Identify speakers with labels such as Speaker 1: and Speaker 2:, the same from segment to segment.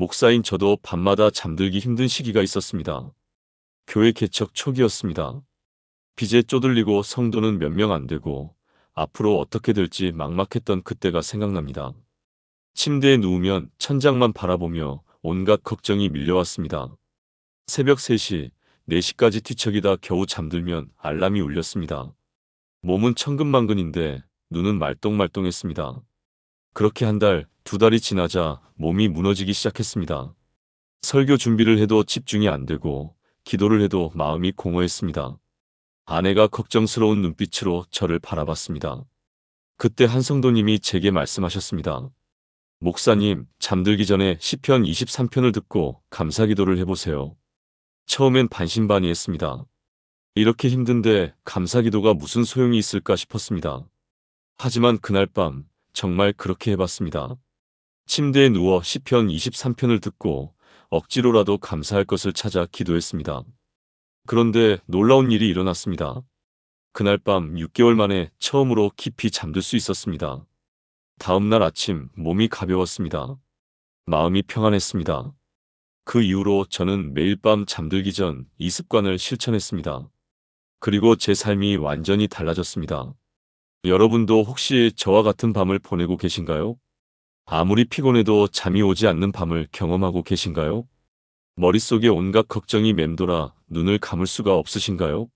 Speaker 1: 목사인 저도 밤마다 잠들기 힘든 시기가 있었습니다. 교회 개척 초기였습니다. 빚에 쪼들리고 성도는 몇 명 안 되고 앞으로 어떻게 될지 막막했던 그때가 생각납니다. 침대에 누우면 천장만 바라보며 온갖 걱정이 밀려왔습니다. 새벽 3시, 4시까지 뒤척이다 겨우 잠들면 알람이 울렸습니다. 몸은 천근만근인데 눈은 말똥말똥했습니다. 그렇게 한 달, 두 달이 지나자 몸이 무너지기 시작했습니다. 설교 준비를 해도 집중이 안 되고 기도를 해도 마음이 공허했습니다. 아내가 걱정스러운 눈빛으로 저를 바라봤습니다. 그때 한 성도님이 제게 말씀하셨습니다. 목사님, 잠들기 전에 시편 23편을 듣고 감사 기도를 해보세요. 처음엔 반신반의했습니다. 이렇게 힘든데 감사 기도가 무슨 소용이 있을까 싶었습니다. 하지만 그날 밤 정말 그렇게 해봤습니다. 침대에 누워 시편 23편을 듣고 억지로라도 감사할 것을 찾아 기도했습니다. 그런데 놀라운 일이 일어났습니다. 그날 밤 6개월 만에 처음으로 깊이 잠들 수 있었습니다. 다음 날 아침 몸이 가벼웠습니다. 마음이 평안했습니다. 그 이후로 저는 매일 밤 잠들기 전 이 습관을 실천했습니다. 그리고 제 삶이 완전히 달라졌습니다. 여러분도 혹시 저와 같은 밤을 보내고 계신가요? 아무리 피곤해도 잠이 오지 않는 밤을 경험하고 계신가요? 머릿속에 온갖 걱정이 맴돌아 눈을 감을 수가 없으신가요?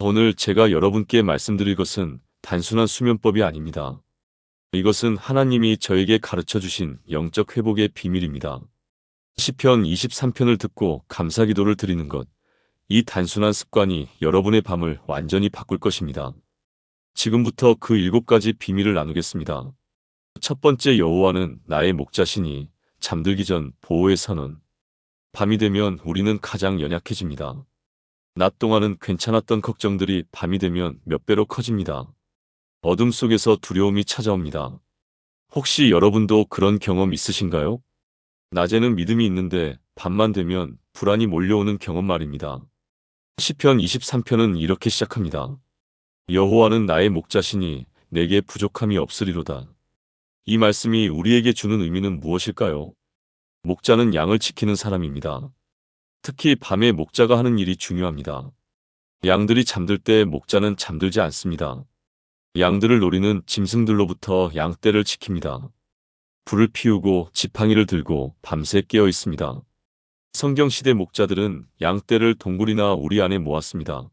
Speaker 1: 오늘 제가 여러분께 말씀드릴 것은 단순한 수면법이 아닙니다. 이것은 하나님이 저에게 가르쳐 주신 영적 회복의 비밀입니다. 시편 23편을 듣고 감사 기도를 드리는 것. 이 단순한 습관이 여러분의 밤을 완전히 바꿀 것입니다. 지금부터 그 일곱 가지 비밀을 나누겠습니다. 첫 번째 여호와는 나의 목자시니 잠들기 전 보호의 선언. 밤이 되면 우리는 가장 연약해집니다. 낮 동안은 괜찮았던 걱정들이 밤이 되면 몇 배로 커집니다. 어둠 속에서 두려움이 찾아옵니다. 혹시 여러분도 그런 경험 있으신가요? 낮에는 믿음이 있는데 밤만 되면 불안이 몰려오는 경험 말입니다. 시편 23편은 이렇게 시작합니다. 여호와는 나의 목자시니 내게 부족함이 없으리로다. 이 말씀이 우리에게 주는 의미는 무엇일까요? 목자는 양을 지키는 사람입니다. 특히 밤에 목자가 하는 일이 중요합니다. 양들이 잠들 때 목자는 잠들지 않습니다. 양들을 노리는 짐승들로부터 양떼를 지킵니다. 불을 피우고 지팡이를 들고 밤새 깨어 있습니다. 성경시대 목자들은 양떼를 동굴이나 우리 안에 모았습니다.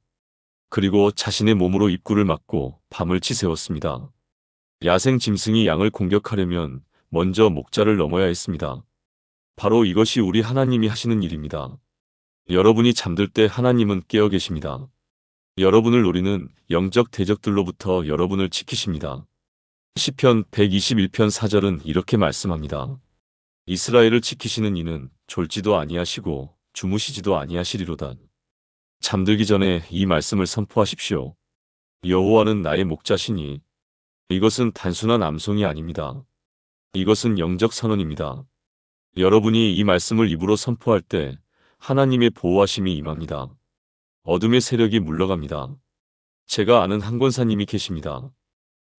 Speaker 1: 그리고 자신의 몸으로 입구를 막고 밤을 치세웠습니다. 야생 짐승이 양을 공격하려면 먼저 목자를 넘어야 했습니다. 바로 이것이 우리 하나님이 하시는 일입니다. 여러분이 잠들 때 하나님은 깨어 계십니다. 여러분을 노리는 영적 대적들로부터 여러분을 지키십니다. 시편 121편 4절은 이렇게 말씀합니다. 이스라엘을 지키시는 이는 졸지도 아니하시고 주무시지도 아니하시리로다. 잠들기 전에 이 말씀을 선포하십시오. 여호와는 나의 목자시니 이것은 단순한 암송이 아닙니다. 이것은 영적 선언입니다. 여러분이 이 말씀을 입으로 선포할 때 하나님의 보호하심이 임합니다. 어둠의 세력이 물러갑니다. 제가 아는 한 권사님이 계십니다.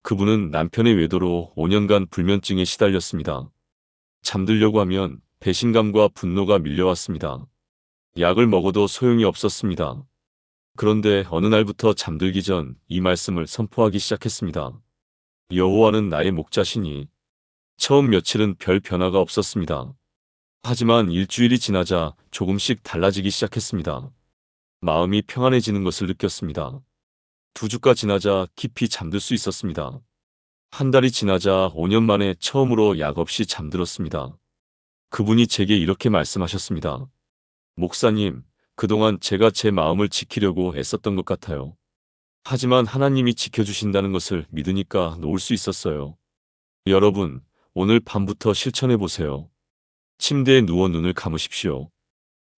Speaker 1: 그분은 남편의 외도로 5년간 불면증에 시달렸습니다. 잠들려고 하면 배신감과 분노가 밀려왔습니다. 약을 먹어도 소용이 없었습니다. 그런데 어느 날부터 잠들기 전 이 말씀을 선포하기 시작했습니다. 여호와는 나의 목자시니 처음 며칠은 별 변화가 없었습니다. 하지만 일주일이 지나자 조금씩 달라지기 시작했습니다. 마음이 평안해지는 것을 느꼈습니다. 두 주가 지나자 깊이 잠들 수 있었습니다. 한 달이 지나자 5년 만에 처음으로 약 없이 잠들었습니다. 그분이 제게 이렇게 말씀하셨습니다. 목사님, 그동안 제가 제 마음을 지키려고 애썼던 것 같아요. 하지만 하나님이 지켜주신다는 것을 믿으니까 놓을 수 있었어요. 여러분, 오늘 밤부터 실천해 보세요. 침대에 누워 눈을 감으십시오.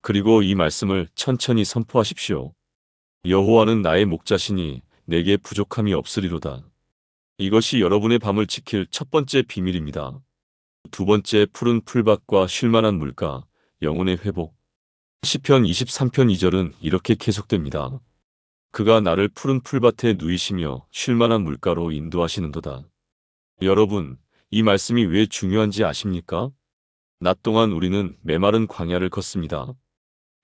Speaker 1: 그리고 이 말씀을 천천히 선포하십시오. 여호와는 나의 목자시니 내게 부족함이 없으리로다. 이것이 여러분의 밤을 지킬 첫 번째 비밀입니다. 두 번째 푸른 풀밭과 쉴만한 물가, 영혼의 회복. 시편 23편 2절은 이렇게 계속됩니다. 그가 나를 푸른 풀밭에 누이시며 쉴만한 물가로 인도하시는도다. 여러분, 이 말씀이 왜 중요한지 아십니까? 낮 동안 우리는 메마른 광야를 걷습니다.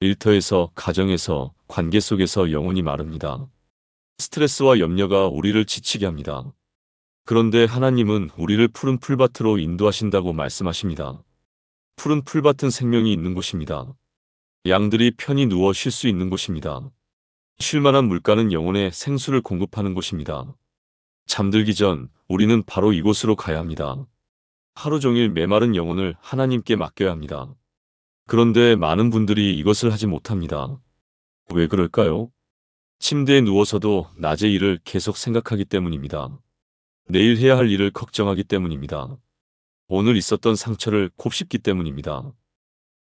Speaker 1: 일터에서, 가정에서, 관계 속에서 영혼이 마릅니다. 스트레스와 염려가 우리를 지치게 합니다. 그런데 하나님은 우리를 푸른 풀밭으로 인도하신다고 말씀하십니다. 푸른 풀밭은 생명이 있는 곳입니다. 양들이 편히 누워 쉴 수 있는 곳입니다. 쉴만한 물가는 영혼의 생수를 공급하는 곳입니다. 잠들기 전 우리는 바로 이곳으로 가야 합니다. 하루 종일 메마른 영혼을 하나님께 맡겨야 합니다. 그런데 많은 분들이 이것을 하지 못합니다. 왜 그럴까요? 침대에 누워서도 낮의 일을 계속 생각하기 때문입니다. 내일 해야 할 일을 걱정하기 때문입니다. 오늘 있었던 상처를 곱씹기 때문입니다.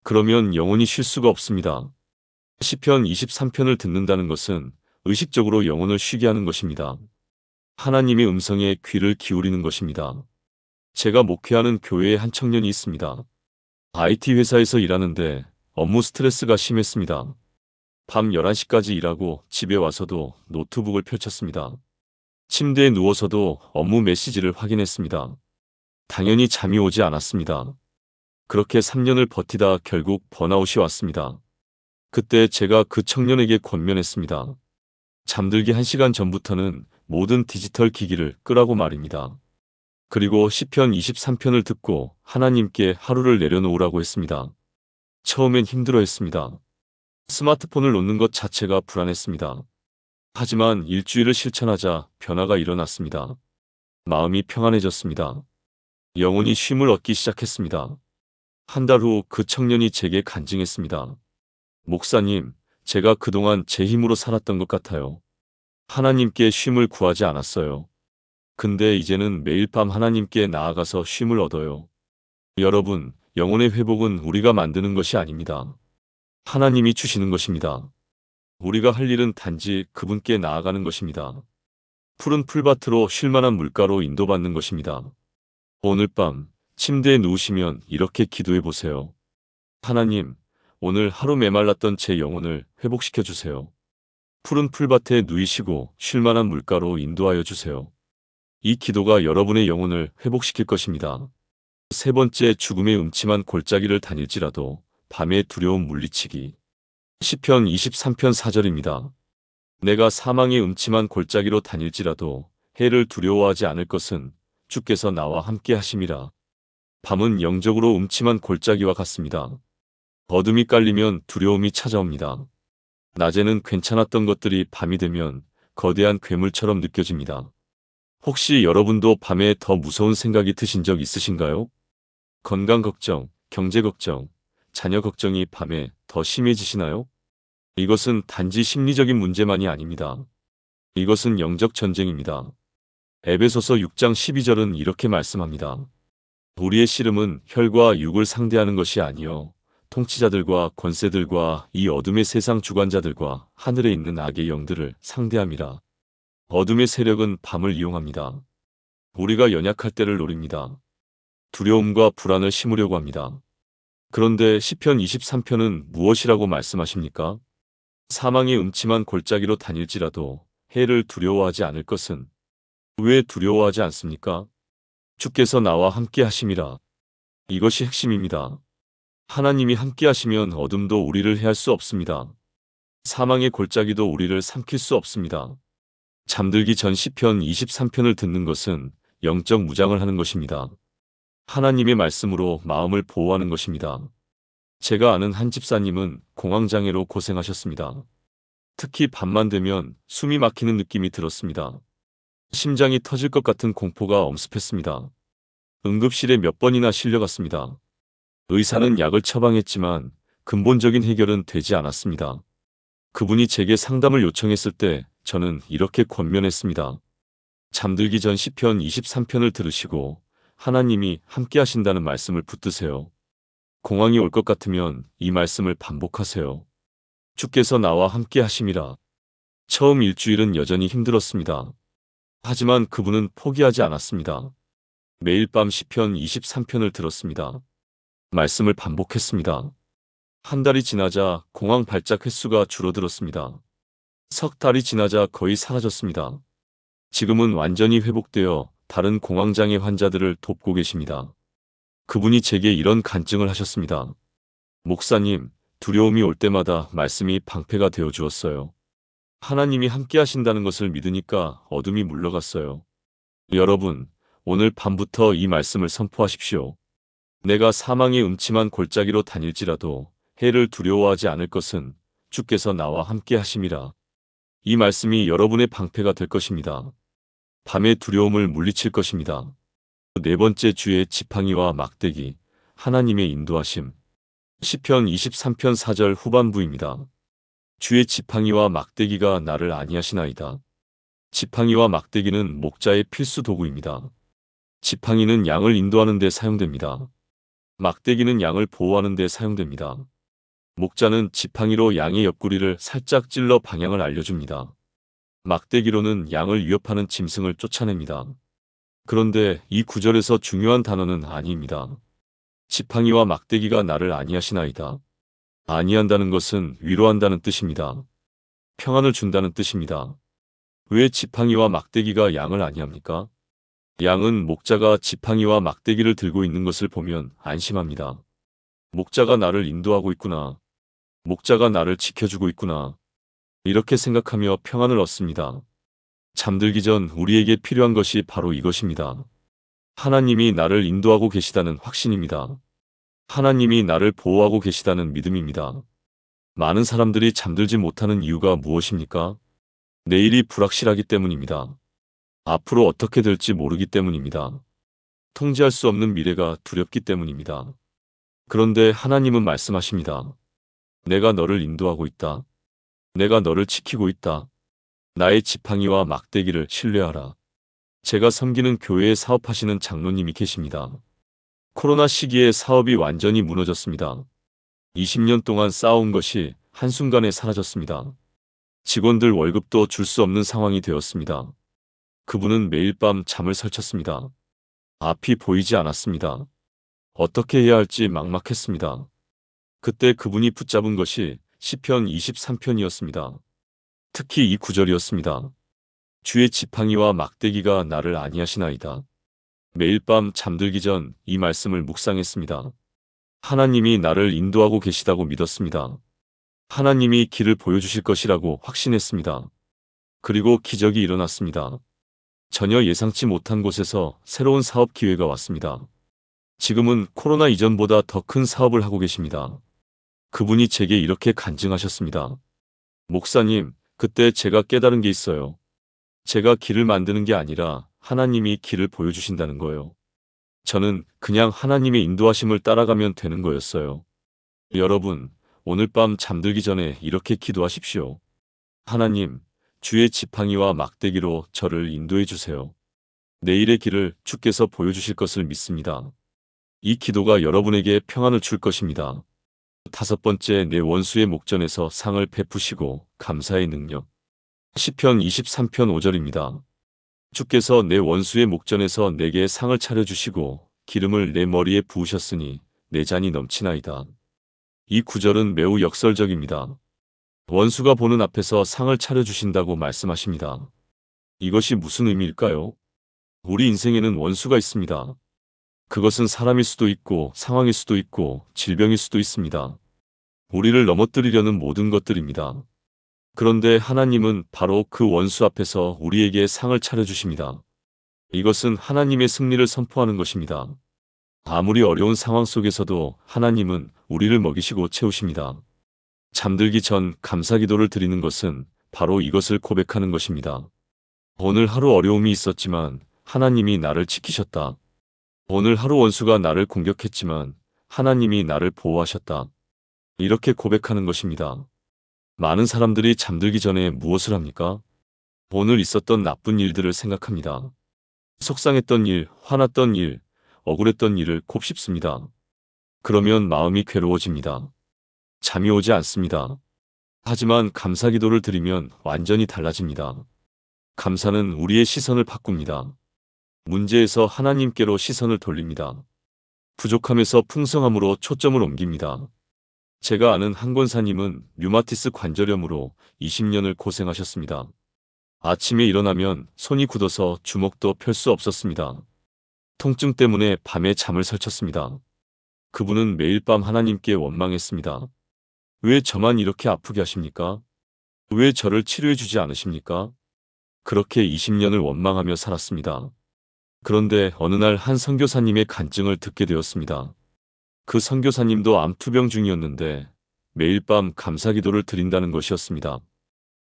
Speaker 1: 그러면 영혼이 쉴 수가 없습니다. 시편 23편을 듣는다는 것은 의식적으로 영혼을 쉬게 하는 것입니다. 하나님의 음성에 귀를 기울이는 것입니다. 제가 목회하는 교회에 한 청년이 있습니다. IT 회사에서 일하는데 업무 스트레스가 심했습니다. 밤 11시까지 일하고 집에 와서도 노트북을 펼쳤습니다. 침대에 누워서도 업무 메시지를 확인했습니다. 당연히 잠이 오지 않았습니다. 그렇게 3년을 버티다 결국 번아웃이 왔습니다. 그때 제가 그 청년에게 권면했습니다. 잠들기 1시간 전부터는 모든 디지털 기기를 끄라고 말입니다. 그리고 시편 23편을 듣고 하나님께 하루를 내려놓으라고 했습니다. 처음엔 힘들어했습니다. 스마트폰을 놓는 것 자체가 불안했습니다. 하지만 일주일을 실천하자 변화가 일어났습니다. 마음이 평안해졌습니다. 영혼이 쉼을 얻기 시작했습니다. 한 달 후 그 청년이 제게 간증했습니다. 목사님, 제가 그동안 제 힘으로 살았던 것 같아요. 하나님께 쉼을 구하지 않았어요. 근데 이제는 매일 밤 하나님께 나아가서 쉼을 얻어요. 여러분, 영혼의 회복은 우리가 만드는 것이 아닙니다. 하나님이 주시는 것입니다. 우리가 할 일은 단지 그분께 나아가는 것입니다. 푸른 풀밭으로 쉴만한 물가로 인도받는 것입니다. 오늘 밤 침대에 누우시면 이렇게 기도해 보세요. 하나님, 오늘 하루 메말랐던 제 영혼을 회복시켜 주세요. 푸른 풀밭에 누이시고 쉴만한 물가로 인도하여 주세요. 이 기도가 여러분의 영혼을 회복시킬 것입니다. 세 번째 죽음의 음침한 골짜기를 다닐지라도 밤의 두려움 물리치기. 시편 23편 4절입니다. 내가 사망의 음침한 골짜기로 다닐지라도 해를 두려워하지 않을 것은 주께서 나와 함께 하심이라. 밤은 영적으로 음침한 골짜기와 같습니다. 어둠이 깔리면 두려움이 찾아옵니다. 낮에는 괜찮았던 것들이 밤이 되면 거대한 괴물처럼 느껴집니다. 혹시 여러분도 밤에 더 무서운 생각이 드신 적 있으신가요? 건강 걱정, 경제 걱정, 자녀 걱정이 밤에 더 심해지시나요? 이것은 단지 심리적인 문제만이 아닙니다. 이것은 영적 전쟁입니다. 에베소서 6장 12절은 이렇게 말씀합니다. 우리의 씨름은 혈과 육을 상대하는 것이 아니요 통치자들과 권세들과 이 어둠의 세상 주관자들과 하늘에 있는 악의 영들을 상대함이라. 어둠의 세력은 밤을 이용합니다. 우리가 연약할 때를 노립니다. 두려움과 불안을 심으려고 합니다. 그런데 시편 23편은 무엇이라고 말씀하십니까? 사망의 음침한 골짜기로 다닐지라도 해를 두려워하지 않을 것은 왜 두려워하지 않습니까? 주께서 나와 함께 하심이라. 이것이 핵심입니다. 하나님이 함께 하시면 어둠도 우리를 해할 수 없습니다. 사망의 골짜기도 우리를 삼킬 수 없습니다. 잠들기 전 시편 23편을 듣는 것은 영적 무장을 하는 것입니다. 하나님의 말씀으로 마음을 보호하는 것입니다. 제가 아는 한 집사님은 공황장애로 고생하셨습니다. 특히 밤만 되면 숨이 막히는 느낌이 들었습니다. 심장이 터질 것 같은 공포가 엄습했습니다. 응급실에 몇 번이나 실려갔습니다. 의사는 약을 처방했지만 근본적인 해결은 되지 않았습니다. 그분이 제게 상담을 요청했을 때 저는 이렇게 권면했습니다. 잠들기 전 시편 23편을 들으시고 하나님이 함께 하신다는 말씀을 붙드세요. 공황이 올 것 같으면 이 말씀을 반복하세요. 주께서 나와 함께 하심이라. 처음 일주일은 여전히 힘들었습니다. 하지만 그분은 포기하지 않았습니다. 매일 밤 시편 23편을 들었습니다. 말씀을 반복했습니다. 한 달이 지나자 공황 발작 횟수가 줄어들었습니다. 석 달이 지나자 거의 사라졌습니다. 지금은 완전히 회복되어 다른 공황장애 환자들을 돕고 계십니다. 그분이 제게 이런 간증을 하셨습니다. 목사님, 두려움이 올 때마다 말씀이 방패가 되어 주었어요. 하나님이 함께 하신다는 것을 믿으니까 어둠이 물러갔어요. 여러분, 오늘 밤부터 이 말씀을 선포하십시오. 내가 사망의 음침한 골짜기로 다닐지라도 해를 두려워하지 않을 것은 주께서 나와 함께 하심이라. 이 말씀이 여러분의 방패가 될 것입니다. 밤의 두려움을 물리칠 것입니다. 네 번째 주의 지팡이와 막대기, 하나님의 인도하심. 시편 23편 4절 후반부입니다. 주의 지팡이와 막대기가 나를 아니하시나이다. 지팡이와 막대기는 목자의 필수 도구입니다. 지팡이는 양을 인도하는 데 사용됩니다. 막대기는 양을 보호하는 데 사용됩니다. 목자는 지팡이로 양의 옆구리를 살짝 찔러 방향을 알려줍니다. 막대기로는 양을 위협하는 짐승을 쫓아냅니다. 그런데 이 구절에서 중요한 단어는 아니입니다. 지팡이와 막대기가 나를 아니하시나이다. 아니한다는 것은 위로한다는 뜻입니다. 평안을 준다는 뜻입니다. 왜 지팡이와 막대기가 양을 아니합니까? 양은 목자가 지팡이와 막대기를 들고 있는 것을 보면 안심합니다. 목자가 나를 인도하고 있구나. 목자가 나를 지켜주고 있구나. 이렇게 생각하며 평안을 얻습니다. 잠들기 전 우리에게 필요한 것이 바로 이것입니다. 하나님이 나를 인도하고 계시다는 확신입니다. 하나님이 나를 보호하고 계시다는 믿음입니다. 많은 사람들이 잠들지 못하는 이유가 무엇입니까? 내일이 불확실하기 때문입니다. 앞으로 어떻게 될지 모르기 때문입니다. 통제할 수 없는 미래가 두렵기 때문입니다. 그런데 하나님은 말씀하십니다. 내가 너를 인도하고 있다. 내가 너를 지키고 있다. 나의 지팡이와 막대기를 신뢰하라. 제가 섬기는 교회에 사업하시는 장로님이 계십니다. 코로나 시기에 사업이 완전히 무너졌습니다. 20년 동안 쌓아온 것이 한순간에 사라졌습니다. 직원들 월급도 줄 수 없는 상황이 되었습니다. 그분은 매일 밤 잠을 설쳤습니다. 앞이 보이지 않았습니다. 어떻게 해야 할지 막막했습니다. 그때 그분이 붙잡은 것이 시편 23편이었습니다. 특히 이 구절이었습니다. 주의 지팡이와 막대기가 나를 아니하시나이다. 매일 밤 잠들기 전 이 말씀을 묵상했습니다. 하나님이 나를 인도하고 계시다고 믿었습니다. 하나님이 길을 보여주실 것이라고 확신했습니다. 그리고 기적이 일어났습니다. 전혀 예상치 못한 곳에서 새로운 사업 기회가 왔습니다. 지금은 코로나 이전보다 더 큰 사업을 하고 계십니다. 그분이 제게 이렇게 간증하셨습니다. 목사님, 그때 제가 깨달은 게 있어요. 제가 길을 만드는 게 아니라 하나님이 길을 보여주신다는 거예요. 저는 그냥 하나님의 인도하심을 따라가면 되는 거였어요. 여러분, 오늘 밤 잠들기 전에 이렇게 기도하십시오. 하나님, 주의 지팡이와 막대기로 저를 인도해 주세요. 내일의 길을 주께서 보여주실 것을 믿습니다. 이 기도가 여러분에게 평안을 줄 것입니다. 다섯 번째 내 원수의 목전에서 상을 베푸시고 감사의 능력. 시편 23편 5절입니다. 주께서 내 원수의 목전에서 내게 상을 차려주시고 기름을 내 머리에 부으셨으니 내 잔이 넘치나이다. 이 구절은 매우 역설적입니다. 원수가 보는 앞에서 상을 차려주신다고 말씀하십니다. 이것이 무슨 의미일까요? 우리 인생에는 원수가 있습니다. 그것은 사람일 수도 있고 상황일 수도 있고 질병일 수도 있습니다. 우리를 넘어뜨리려는 모든 것들입니다. 그런데 하나님은 바로 그 원수 앞에서 우리에게 상을 차려주십니다. 이것은 하나님의 승리를 선포하는 것입니다. 아무리 어려운 상황 속에서도 하나님은 우리를 먹이시고 채우십니다. 잠들기 전 감사 기도를 드리는 것은 바로 이것을 고백하는 것입니다. 오늘 하루 어려움이 있었지만 하나님이 나를 지키셨다. 오늘 하루 원수가 나를 공격했지만 하나님이 나를 보호하셨다. 이렇게 고백하는 것입니다. 많은 사람들이 잠들기 전에 무엇을 합니까? 오늘 있었던 나쁜 일들을 생각합니다. 속상했던 일, 화났던 일, 억울했던 일을 곱씹습니다. 그러면 마음이 괴로워집니다. 잠이 오지 않습니다. 하지만 감사 기도를 드리면 완전히 달라집니다. 감사는 우리의 시선을 바꿉니다. 문제에서 하나님께로 시선을 돌립니다. 부족함에서 풍성함으로 초점을 옮깁니다. 제가 아는 한 권사님은 류마티스 관절염으로 20년을 고생하셨습니다. 아침에 일어나면 손이 굳어서 주먹도 펼 수 없었습니다. 통증 때문에 밤에 잠을 설쳤습니다. 그분은 매일 밤 하나님께 원망했습니다. 왜 저만 이렇게 아프게 하십니까? 왜 저를 치료해 주지 않으십니까? 그렇게 20년을 원망하며 살았습니다. 그런데 어느 날 한 선교사님의 간증을 듣게 되었습니다. 그 선교사님도 암투병 중이었는데 매일 밤 감사 기도를 드린다는 것이었습니다.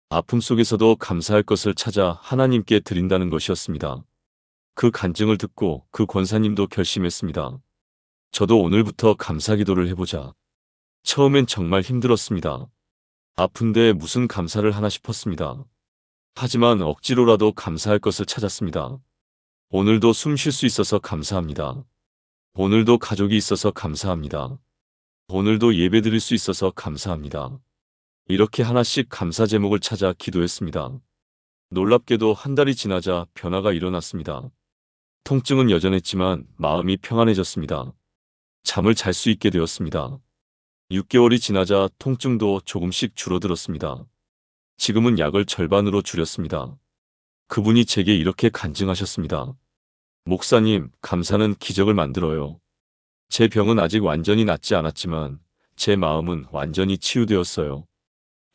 Speaker 1: 아픔 속에서도 감사할 것을 찾아 하나님께 드린다는 것이었습니다. 그 간증을 듣고 그 권사님도 결심했습니다. 저도 오늘부터 감사 기도를 해보자. 처음엔 정말 힘들었습니다. 아픈데 무슨 감사를 하나 싶었습니다. 하지만 억지로라도 감사할 것을 찾았습니다. 오늘도 숨 쉴 수 있어서 감사합니다. 오늘도 가족이 있어서 감사합니다. 오늘도 예배 드릴 수 있어서 감사합니다. 이렇게 하나씩 감사 제목을 찾아 기도했습니다. 놀랍게도 한 달이 지나자 변화가 일어났습니다. 통증은 여전했지만 마음이 평안해졌습니다. 잠을 잘 수 있게 되었습니다. 6개월이 지나자 통증도 조금씩 줄어들었습니다. 지금은 약을 절반으로 줄였습니다. 그분이 제게 이렇게 간증하셨습니다. 목사님, 감사는 기적을 만들어요. 제 병은 아직 완전히 낫지 않았지만 제 마음은 완전히 치유되었어요.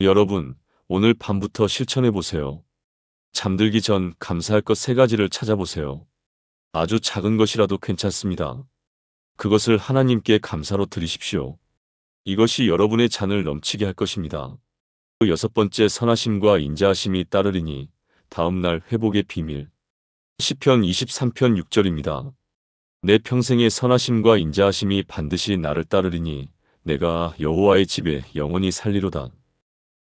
Speaker 1: 여러분, 오늘 밤부터 실천해 보세요. 잠들기 전 감사할 것 세 가지를 찾아보세요. 아주 작은 것이라도 괜찮습니다. 그것을 하나님께 감사로 드리십시오. 이것이 여러분의 잔을 넘치게 할 것입니다. 그 여섯 번째 선하심과 인자하심이 따르리니 다음 날 회복의 비밀. 시편 23편 6절입니다. 내 평생의 선하심과 인자하심이 반드시 나를 따르리니 내가 여호와의 집에 영원히 살리로다.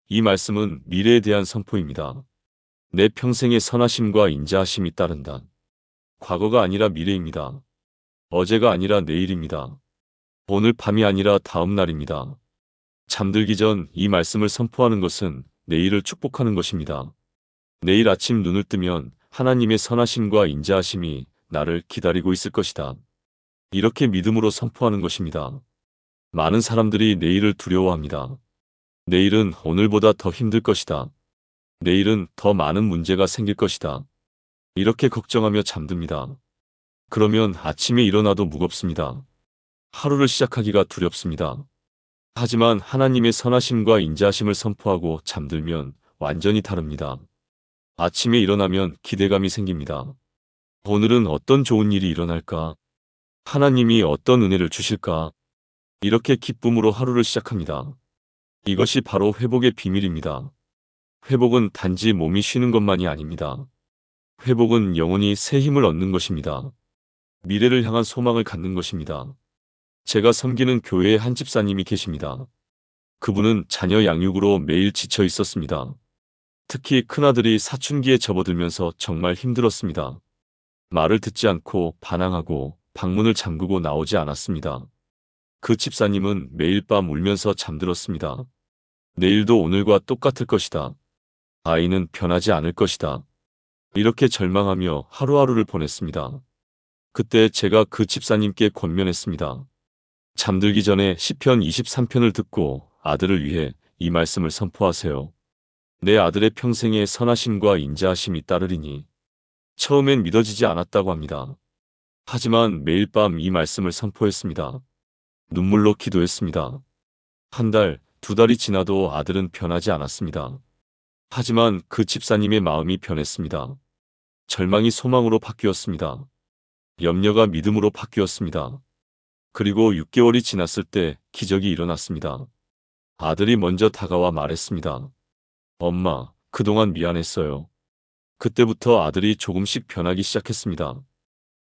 Speaker 1: 이 말씀은 미래에 대한 선포입니다. 내 평생의 선하심과 인자하심이 따른다. 과거가 아니라 미래입니다. 어제가 아니라 내일입니다. 오늘 밤이 아니라 다음 날입니다. 잠들기 전 이 말씀을 선포하는 것은 내일을 축복하는 것입니다. 내일 아침 눈을 뜨면 하나님의 선하심과 인자하심이 나를 기다리고 있을 것이다. 이렇게 믿음으로 선포하는 것입니다. 많은 사람들이 내일을 두려워합니다. 내일은 오늘보다 더 힘들 것이다. 내일은 더 많은 문제가 생길 것이다. 이렇게 걱정하며 잠듭니다. 그러면 아침에 일어나도 무겁습니다. 하루를 시작하기가 두렵습니다. 하지만 하나님의 선하심과 인자하심을 선포하고 잠들면 완전히 다릅니다. 아침에 일어나면 기대감이 생깁니다. 오늘은 어떤 좋은 일이 일어날까? 하나님이 어떤 은혜를 주실까? 이렇게 기쁨으로 하루를 시작합니다. 이것이 바로 회복의 비밀입니다. 회복은 단지 몸이 쉬는 것만이 아닙니다. 회복은 영원히 새 힘을 얻는 것입니다. 미래를 향한 소망을 갖는 것입니다. 제가 섬기는 교회의 한 집사님이 계십니다. 그분은 자녀 양육으로 매일 지쳐 있었습니다. 특히 큰아들이 사춘기에 접어들면서 정말 힘들었습니다. 말을 듣지 않고 반항하고 방문을 잠그고 나오지 않았습니다. 그 집사님은 매일 밤 울면서 잠들었습니다. 내일도 오늘과 똑같을 것이다. 아이는 변하지 않을 것이다. 이렇게 절망하며 하루하루를 보냈습니다. 그때 제가 그 집사님께 권면했습니다. 잠들기 전에 시편 23편을 듣고 아들을 위해 이 말씀을 선포하세요. 내 아들의 평생에 선하심과 인자하심이 따르리니 처음엔 믿어지지 않았다고 합니다. 하지만 매일 밤 이 말씀을 선포했습니다. 눈물로 기도했습니다. 한 달, 두 달이 지나도 아들은 변하지 않았습니다. 하지만 그 집사님의 마음이 변했습니다. 절망이 소망으로 바뀌었습니다. 염려가 믿음으로 바뀌었습니다. 그리고 6개월이 지났을 때 기적이 일어났습니다. 아들이 먼저 다가와 말했습니다. 엄마, 그동안 미안했어요. 그때부터 아들이 조금씩 변하기 시작했습니다.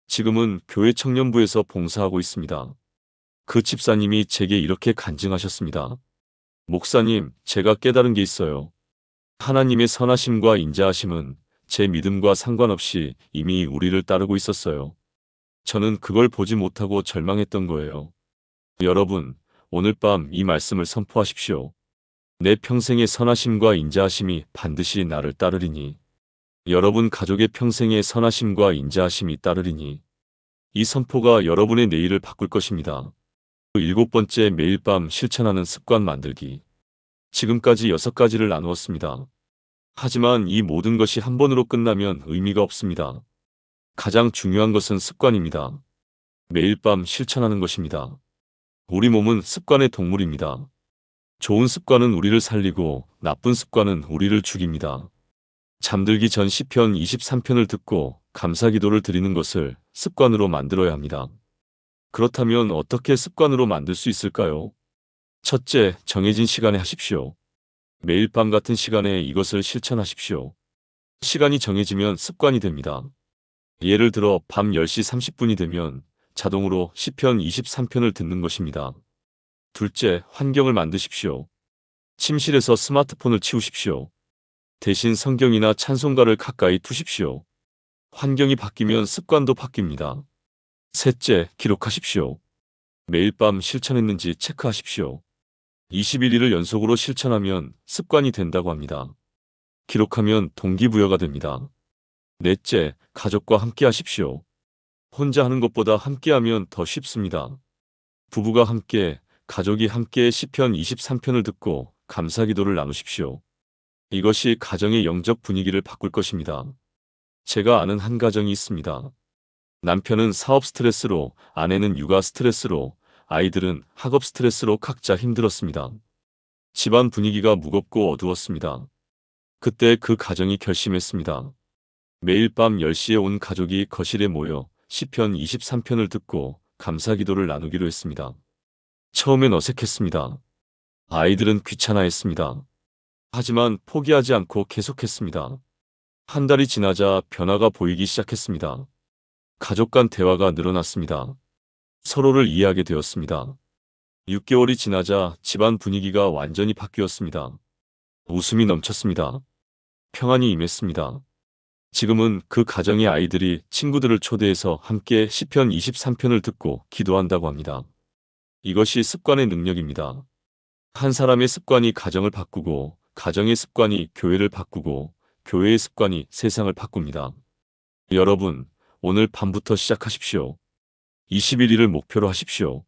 Speaker 1: 지금은 교회 청년부에서 봉사하고 있습니다. 그 집사님이 제게 이렇게 간증하셨습니다. 목사님, 제가 깨달은 게 있어요. 하나님의 선하심과 인자하심은 제 믿음과 상관없이 이미 우리를 따르고 있었어요. 저는 그걸 보지 못하고 절망했던 거예요. 여러분, 오늘 밤 이 말씀을 선포하십시오. 내 평생의 선하심과 인자하심이 반드시 나를 따르리니 여러분 가족의 평생의 선하심과 인자하심이 따르리니 이 선포가 여러분의 내일을 바꿀 것입니다. 일곱 번째 매일 밤 실천하는 습관 만들기 지금까지 여섯 가지를 나누었습니다. 하지만 이 모든 것이 한 번으로 끝나면 의미가 없습니다. 가장 중요한 것은 습관입니다. 매일 밤 실천하는 것입니다. 우리 몸은 습관의 동물입니다. 좋은 습관은 우리를 살리고 나쁜 습관은 우리를 죽입니다. 잠들기 전 시편 23편을 듣고 감사 기도를 드리는 것을 습관으로 만들어야 합니다. 그렇다면 어떻게 습관으로 만들 수 있을까요? 첫째, 정해진 시간에 하십시오. 매일 밤 같은 시간에 이것을 실천하십시오. 시간이 정해지면 습관이 됩니다. 예를 들어 밤 10시 30분이 되면 자동으로 시편 23편을 듣는 것입니다. 둘째, 환경을 만드십시오. 침실에서 스마트폰을 치우십시오. 대신 성경이나 찬송가를 가까이 두십시오. 환경이 바뀌면 습관도 바뀝니다. 셋째, 기록하십시오. 매일 밤 실천했는지 체크하십시오. 21일을 연속으로 실천하면 습관이 된다고 합니다. 기록하면 동기부여가 됩니다. 넷째, 가족과 함께 하십시오. 혼자 하는 것보다 함께 하면 더 쉽습니다. 부부가 함께, 가족이 함께 시편 23편을 듣고 감사 기도를 나누십시오. 이것이 가정의 영적 분위기를 바꿀 것입니다. 제가 아는 한 가정이 있습니다. 남편은 사업 스트레스로, 아내는 육아 스트레스로, 아이들은 학업 스트레스로 각자 힘들었습니다. 집안 분위기가 무겁고 어두웠습니다. 그때 그 가정이 결심했습니다. 매일 밤 10시에 온 가족이 거실에 모여 시편 23편을 듣고 감사 기도를 나누기로 했습니다. 처음엔 어색했습니다. 아이들은 귀찮아했습니다. 하지만 포기하지 않고 계속했습니다. 한 달이 지나자 변화가 보이기 시작했습니다. 가족 간 대화가 늘어났습니다. 서로를 이해하게 되었습니다. 6개월이 지나자 집안 분위기가 완전히 바뀌었습니다. 웃음이 넘쳤습니다. 평안이 임했습니다. 지금은 그 가정의 아이들이 친구들을 초대해서 함께 시편 23편을 듣고 기도한다고 합니다. 이것이 습관의 능력입니다. 한 사람의 습관이 가정을 바꾸고 가정의 습관이 교회를 바꾸고 교회의 습관이 세상을 바꿉니다. 여러분, 오늘 밤부터 시작하십시오. 21일을 목표로 하십시오.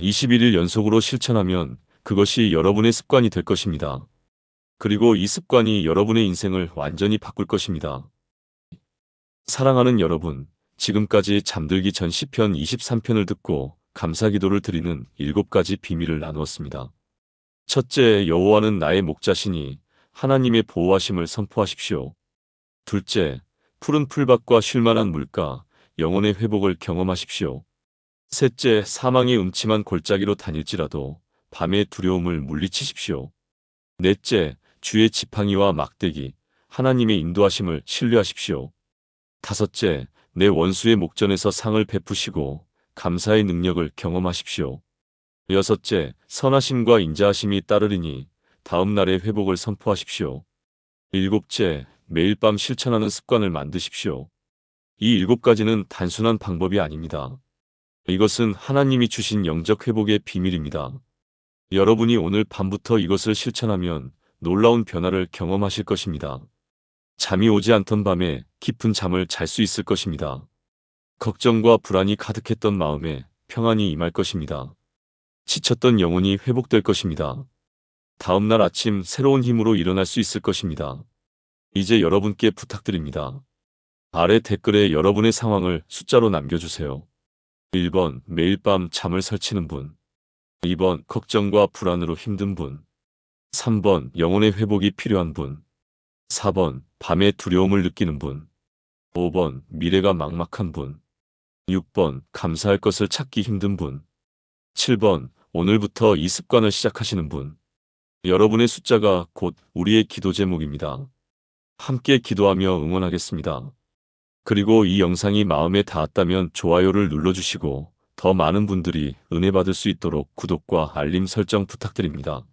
Speaker 1: 21일 연속으로 실천하면 그것이 여러분의 습관이 될 것입니다. 그리고 이 습관이 여러분의 인생을 완전히 바꿀 것입니다. 사랑하는 여러분, 지금까지 잠들기 전 시편 23편을 듣고 감사 기도를 드리는 일곱 가지 비밀을 나누었습니다. 첫째, 여호와는 나의 목자시니 하나님의 보호하심을 선포하십시오. 둘째, 푸른 풀밭과 쉴만한 물가, 영혼의 회복을 경험하십시오. 셋째, 사망의 음침한 골짜기로 다닐지라도 밤의 두려움을 물리치십시오. 넷째, 주의 지팡이와 막대기, 하나님의 인도하심을 신뢰하십시오. 다섯째, 내 원수의 목전에서 상을 베푸시고 감사의 능력을 경험하십시오. 여섯째, 선하심과 인자하심이 따르리니 다음 날의 회복을 선포하십시오. 일곱째, 매일 밤 실천하는 습관을 만드십시오. 이 일곱 가지는 단순한 방법이 아닙니다. 이것은 하나님이 주신 영적 회복의 비밀입니다. 여러분이 오늘 밤부터 이것을 실천하면 놀라운 변화를 경험하실 것입니다. 잠이 오지 않던 밤에 깊은 잠을 잘 수 있을 것입니다. 걱정과 불안이 가득했던 마음에 평안이 임할 것입니다. 지쳤던 영혼이 회복될 것입니다. 다음날 아침 새로운 힘으로 일어날 수 있을 것입니다. 이제 여러분께 부탁드립니다. 아래 댓글에 여러분의 상황을 숫자로 남겨주세요. 1번 매일 밤 잠을 설치는 분 2번 걱정과 불안으로 힘든 분 3번 영혼의 회복이 필요한 분 4번 밤에 두려움을 느끼는 분 5번 미래가 막막한 분 6번 감사할 것을 찾기 힘든 분 7번 오늘부터 이 습관을 시작하시는 분 여러분의 숫자가 곧 우리의 기도 제목입니다. 함께 기도하며 응원하겠습니다. 그리고 이 영상이 마음에 닿았다면 좋아요를 눌러주시고 더 많은 분들이 은혜 받을 수 있도록 구독과 알림 설정 부탁드립니다.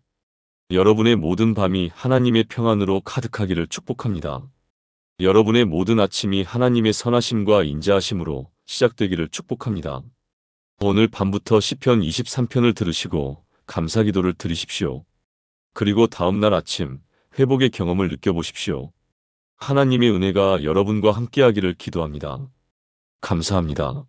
Speaker 1: 여러분의 모든 밤이 하나님의 평안으로 가득하기를 축복합니다. 여러분의 모든 아침이 하나님의 선하심과 인자하심으로 시작되기를 축복합니다. 오늘 밤부터 시편 23편을 들으시고 감사 기도를 드리십시오. 그리고 다음날 아침 회복의 경험을 느껴보십시오. 하나님의 은혜가 여러분과 함께하기를 기도합니다. 감사합니다.